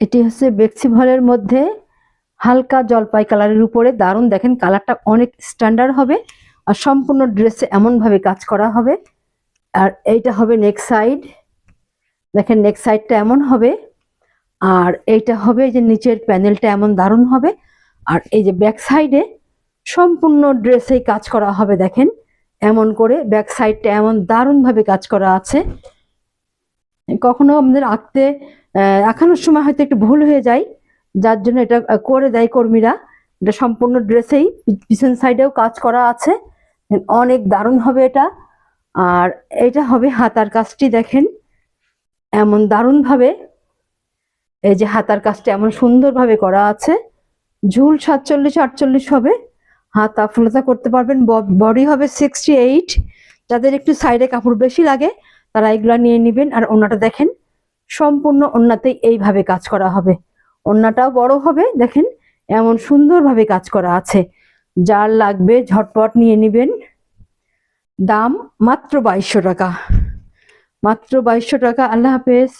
এটি হচ্ছে বেক্সি ভলের মধ্যে হালকা জলপাই কালারের উপরে দারুণ। দেখেন কালারটা অনেক স্ট্যান্ডার্ড হবে আর সম্পূর্ণ ড্রেসে এমনভাবে কাজ করা হবে। আর এইটা হবে নেক সাইড। দেখেন নেক সাইডটা এমন হবে। আর এইটা হবে যে নিচের প্যানেলটা এমন দারুণ হবে। আর এই যে ব্যাক সাইডে সম্পূর্ণ ড্রেসেই কাজ করা হবে। দেখেন এমন করে ব্যাক সাইডটা এমন দারুণভাবে কাজ করা আছে। কখনো আমাদের আঁকতে আঁকানোর সময় হয়তো একটু ভুল হয়ে যায়, যার জন্য এটা করে দেয় কর্মীরা। এটা সম্পূর্ণ ড্রেসেই পিছন সাইডেও কাজ করা আছে। অনেক দারুণ হবে এটা। আর এটা হবে হাতার কাজটি, দেখেন। এমন দারুণভাবে, এই যে হাতার কাজটা এমন সুন্দরভাবে করা আছে। ঝুল সাতচল্লিশ, আটচল্লিশ হবে। হাতা ফুলতা করতে পারবেন। বডি হবে সিক্সটি এইট। যাদের একটু সাইডে কাপড় বেশি লাগে তারা এগুলা নিয়ে নেবেন আর ওনাটা দেখেন, সম্পূর্ণ ওনাতেই এইভাবে কাজ করা হবে। ওনাটাও বড় হবে, দেখেন, এমন সুন্দরভাবে কাজ করা আছে। যার লাগবে ঝটপট নিয়ে নেবেন। দাম মাত্র বাইশশো টাকা। মাত্র বাইশশো টাকা, আল্লাহ হাফেজ।